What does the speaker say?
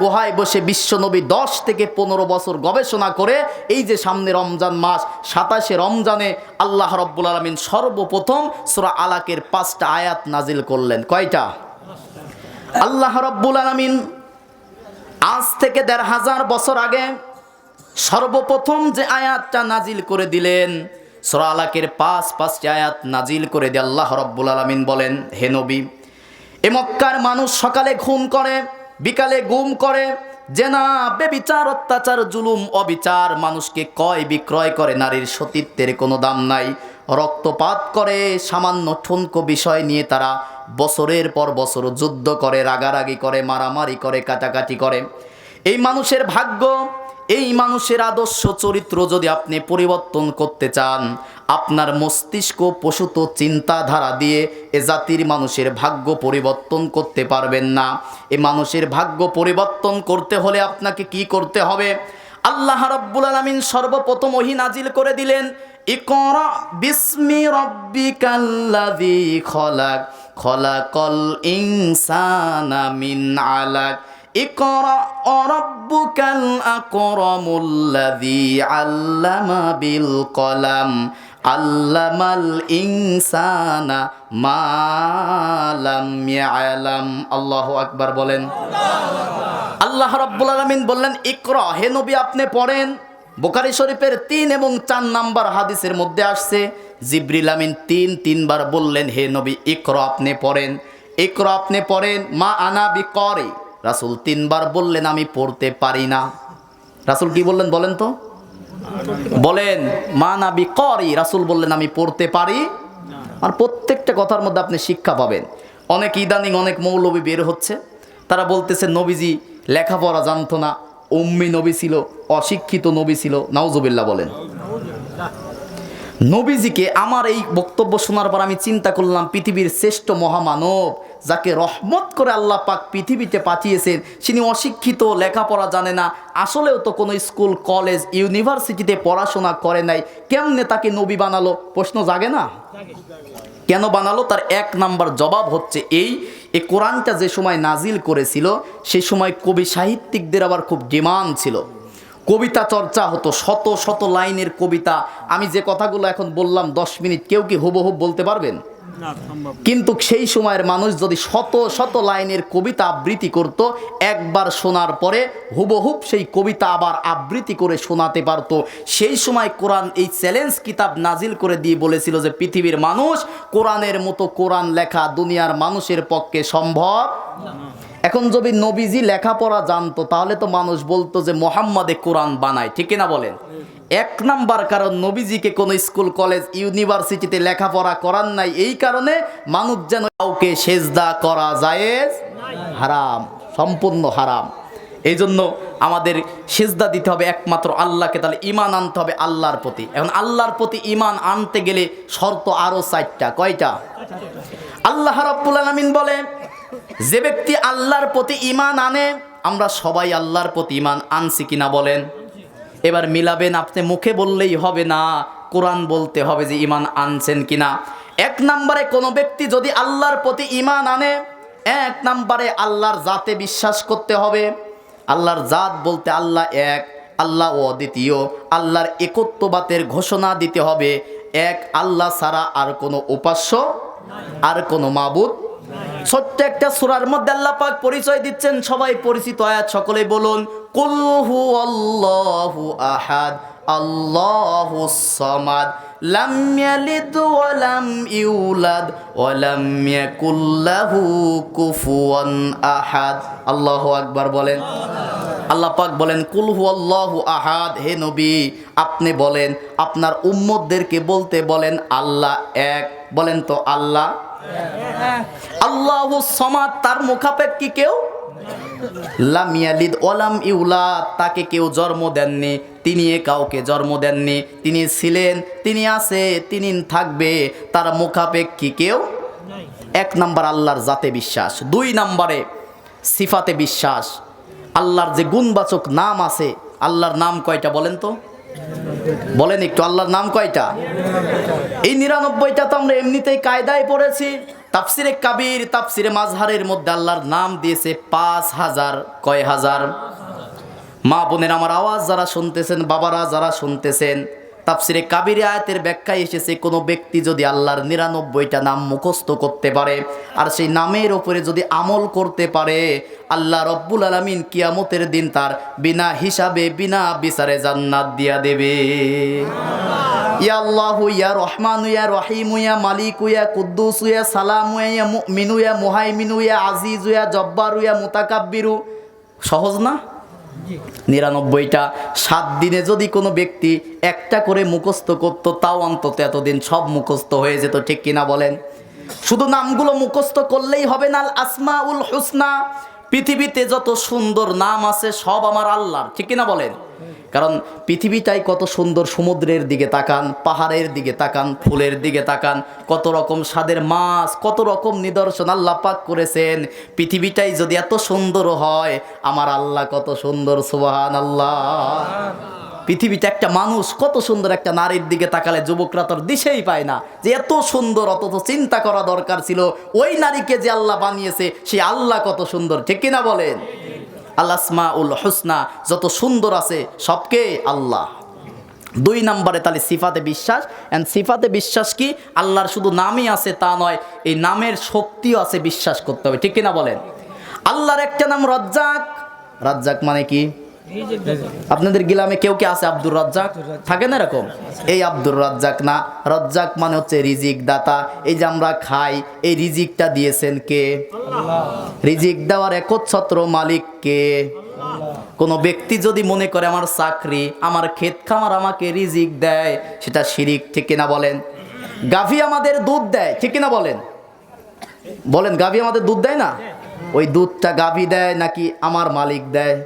গুহায় বসে বিশ্বনবী দশ থেকে পনেরো বছর গবেষণা করে এই যে সামনে রমজান মাস, সাতাশে রমজানে আল্লাহ রব্বুল আলমিন সর্বপ্রথম সুরা আলাকের পাঁচটা আয়াত নাজিল করলেন। কয়টা? আল্লাহ রব্বুল আলমিন আজ থেকে দেড় হাজার বছর আগে সর্বপ্রথম যে আয়াতটা নাজিল করে দিলেন, সুরা আলাকের পাঁচ, পাঁচটি আয়াত নাজিল করে দিয়ে আল্লাহ রব্বুল আলমিন বলেন, হে নবী, এ মক্কার মানুষ সকালে ঘুম করে বিকালে গুম করে, জেনা, বেবিচার, অত্যাচার, জুলুম, অবিচার, মানুষকে কয় বিক্রয় করে নারীর সতীত্বের কোনো দাম নাই। রক্তপাত করে, সামান্য ঠুনকো বিষয় নিয়ে তারা বছরের পর বছর যুদ্ধ করে, রাগারাগি করে, মারামারি করে, কাটাকাটি করে। এই মানুষের ভাগ্য, এই মানুষের আদর্শ চরিত্র যদি আপনি পরিবর্তন করতে চান আপনার মস্তিষ্ক পশুত চিন্তাধারা দিয়ে এ জাতির মানুষের ভাগ্য পরিবর্তন করতে পারবেন না। এ মানুষের ভাগ্য পরিবর্তন করতে হলে আপনাকে কি করতে হবে? আল্লাহ রাব্বুল আলামিন সর্বপ্রথম ওহি নাজিল করে দিলেন, ইকরা বিসমি রব্বিকাল্লাযী খলাক, খলাকাল ইনসানা মিন আলাক, ইকরা বিল কলাম। আল্লামাল ইনসানা মালাম ইয়ালাম। আল্লাহু আকবার বলেন। আল্লাহ রাব্বুল আলামিন বললেন, ইকরা, হে নবী, আপনি পড়েন। বোকারি শরীফের তিন এবং চার নাম্বার হাদিসের মধ্যে আসছে, জিব্রিল আমিন তিন, তিনবার বললেন, হে নবী, ইকরা, আপনি পড়েন। ইকরা, আপনি পড়েন। মা আনা বি করে রাসুল তিনবার বললেন, আমি পড়তে পারি না। রাসুল কি বললেন বলেন তো? বলেন, মা না বি করি রাসুল বললেন, আমি পড়তে পারি। আর প্রত্যেকটা কথার মধ্যে আপনি শিক্ষা পাবেন। অনেক ইদানিং অনেক মৌলবী বের হচ্ছে। তারা বলতেছে, নবীজি লেখাপড়া জানতো না, উম্মি নবী ছিল, অশিক্ষিত নবী ছিল। নাউজুবিল্লাহ বলেন। নবীজিকে আমার এই বক্তব্য শোনার পর আমি চিন্তা করলাম, পৃথিবীর শ্রেষ্ঠ মহামানব। যাকে রহমত করে আল্লাহ পাক পৃথিবীতে পাঠিয়েছেন তিনি অশিক্ষিত, লেখাপড়া জানে না, আসলেও তো কোনো স্কুল, কলেজ, ইউনিভার্সিটিতে পড়াশোনা করে নাই, কেমনে তাকে নবী বানালো? প্রশ্ন জাগে না? কেন বানালো? তার এক নাম্বার জবাব হচ্ছে এই এই কোরআনটা যে সময় নাজিল করেছিল সেই সময় কবি সাহিত্যিকদের আবার খুব ডিমান্ড ছিল। কবিতা চর্চা হতো, শত শত লাইনের কবিতা। আমি যে কথাগুলো এখন বললাম, দশ মিনিট কেউ কি হুবহুব বলতে পারবেন? কিন্তু সেই সময়ের মানুষ যদি শত শত লাইনের কবিতা আবৃত্তি করত, একবার শোনার পরে হুবহুব সেই কবিতা আবার আবৃত্তি করে শোনাতে পারত। সেই সময় কোরআন এই চ্যালেঞ্জ কিতাব নাজিল করে দিয়ে বলেছিল যে, পৃথিবীর মানুষ কোরআনের মতো কোরআন লেখা দুনিয়ার মানুষের পক্ষে সম্ভব এখন যদি নবীজি লেখাপড়া জানতো, তাহলে তো মানুষ বলতো যে, মোহাম্মদে কোরআন বানায়। ঠিক না বলেন? এক নাম্বার কারণ নবীজিকে কোনো স্কুল, কলেজ, ইউনিভার্সিটিতে লেখাপড়া করার নাই। এই কারণে মানুষ যেন কাউকে সেজদা করা জায়েজ, হারাম, সম্পূর্ণ হারাম। এই জন্য আমাদের সেজদা দিতে হবে একমাত্র আল্লাহকে, তাহলে ইমান আনতে হবে আল্লাহর প্রতি। এখন আল্লাহর প্রতি ইমান আনতে গেলে শর্ত আরও চারটা, কয়টা? আল্লাহ রাব্বুল আলামিন বলে, যে ব্যক্তি আল্লাহর প্রতি ইমান আনে, আমরা সবাই আল্লাহর প্রতি ইমান আনছি কিনা বলেন। এবার মিলাবেন আপনি, মুখে বললেই হবে না, কোরআন বলতে হবে যে ইমান আনছেন কিনা। এক নম্বরে কোনো ব্যক্তি যদি আল্লাহর প্রতি ইমান আনে, এক নম্বরে আল্লাহর জাতে বিশ্বাস করতে হবে। আল্লাহর জাত বলতে আল্লাহ এক, আল্লাহ অদ্বিতীয়, আল্লাহর একত্ববাতের ঘোষণা দিতে হবে। এক, আল্লাহ ছাড়া আর কোনো উপাস্য আর কোনো মাবুদ ছোট্ট একটা সুরার মধ্যে আল্লাহ পাক পরিচয় দিচ্ছেন, সবাই পরিচিত আয়াত সকলে বলুন কুলহু আল্লাহু আহাদ, আল্লাহু সামাদ, লাম ইয়ালিদ ওয়া লাম ইউলাদ, ওয়া লাম ইয়াকুল লাহু কুফুয়ান আহাদ। আল্লাহু আকবার বলেন। আল্লাহ পাক বলেন কুলহু আল্লাহু আহাদ, হে নবী, আপনি বলেন, আপনার উম্মতদেরকে বলতে বলেন আল্লাহ এক। বলেন তো আল্লাহ। আল্লাহু সমাদ, তার মুখাপেক্ষি কেউ? লাম ইয়ালিদ ওলাম ইউলা, তাকে কেউ জন্ম দেননি। তিনি কাউকে জন্ম দেননি। তিনি ছিলেন, তিনি আছে, তিনি থাকবে, তার মুখাপেক্ষি কেউ এক নাম্বার আল্লাহর জাতে বিশ্বাস, দুই নাম্বারে সিফাতে বিশ্বাস। আল্লাহর যে গুণবাচক নাম আছে, আল্লাহর নাম কয়টা বলেন তো? বলেন একটু, আল্লাহর নাম কয়টা? এই নিরানব্বইটা তো আমরা এমনিতেই কায়দায় পড়েছি। তাফসিরে কাবির, তাফসিরে মাঝহারের মধ্যে আল্লাহর নাম দিয়েছে পাঁচ হাজার। কয় হাজার? মা বোনের, আমার আওয়াজ যারা শুনতেছেন, বাবারা যারা শুনতেছেন, তাফসিরে কাবিরে আয়াতের ব্যাখ্যায় এসেছে, কোনো ব্যক্তি যদি আল্লাহর নিরানব্বইটা নাম মুখস্থ করতে পারে, আর সেই নামের ওপরে যদি আমল করতে পারে, আল্লাহ রব্বুল আলমিন কিয়ামতের দিন তার বিনা হিসাবে, বিনা বিচারে জান্নাত দিয়া দেবে। ইয়া আল্লাহু ইয়া রহমান ইয়া রহিম ইয়া মালিক ইয়া কুদ্দুস ইয়া সালাম ইয়া মুমিনু ইয়া মুহাইমিনু ইয়া আজিজ ইয়া জব্বার ইয়া মুতাকাব্বিরু। সহজ না? নিরানব্বইটা। সাত দিনে যদি কোনো ব্যক্তি একটা করে মুখস্থ করত তাও অন্তত এতদিন সব মুখস্থ হয়ে যেত ঠিক কিনা বলেন? শুধু নামগুলো মুখস্থ করলেই হবে না আসমা উল হুসনা। পৃথিবীতে যত সুন্দর নাম আছে সব আমার আল্লাহর ঠিক কিনা বলেন? কারণ পৃথিবীটাই কত সুন্দর সমুদ্রের দিকে তাকান, পাহাড়ের দিকে তাকান, ফুলের দিকে তাকান, কত রকম স্বাদের মাছ, কত রকম নিদর্শন আল্লাহ পাক করেছেন। পৃথিবীটাই যদি এত সুন্দর হয়, আমার আল্লাহ কত সুন্দর সুবাহান আল্লাহ পৃথিবীতে একটা মানুষ কত সুন্দর একটা নারীর দিকে তাকালে যুবকরা তোর দিশেই পায় না। যে এত সুন্দর, অথচ চিন্তা করা দরকার ছিল, ওই নারীকে যে আল্লাহ বানিয়েছে, সে আল্লাহ কত সুন্দর, ঠিক কিনা বলেন? আল্লাসমা উল হোসনা, যত সুন্দর আছে সবকে আল্লাহ। দুই নম্বরে তাহলে সিফাতে বিশ্বাস। অ্যান্ড সিফাতে বিশ্বাস কি? আল্লাহর শুধু নামই আছে তা নয়, এই নামের শক্তিও আছে বিশ্বাস করতে হবে। ঠিক কিনা বলেন? আল্লাহর একটা নাম রজ্জাক। রাজ্জাক মানে কি? আপনাদের গিলামে কেউ কে আছে আব্দুর রাজ্জাক? থাকে না এরকম? এই আব্দুর রাজ্জাক না। রাজ্জাক মানে হচ্ছে রিজিক দাতা এই যে আমরা খাই, এই রিজিকটা দিয়েছেন কে? রিজিক দেওয়ার একচ্ছত্র মালিক কে? কোনো ব্যক্তি যদি মনে করে আমার চাকরি, আমার ক্ষেত খামার আমাকে রিজিক দেয়, সেটা শিরিক, ঠিক কিনা বলেন? গাভী আমাদের দুধ দেয়, ঠিক কিনা বলেন? বলেন, গাভী আমাদের দুধ দেয় না? ওই দুধটা গাভী দেয় নাকি আমার মালিক দেয়?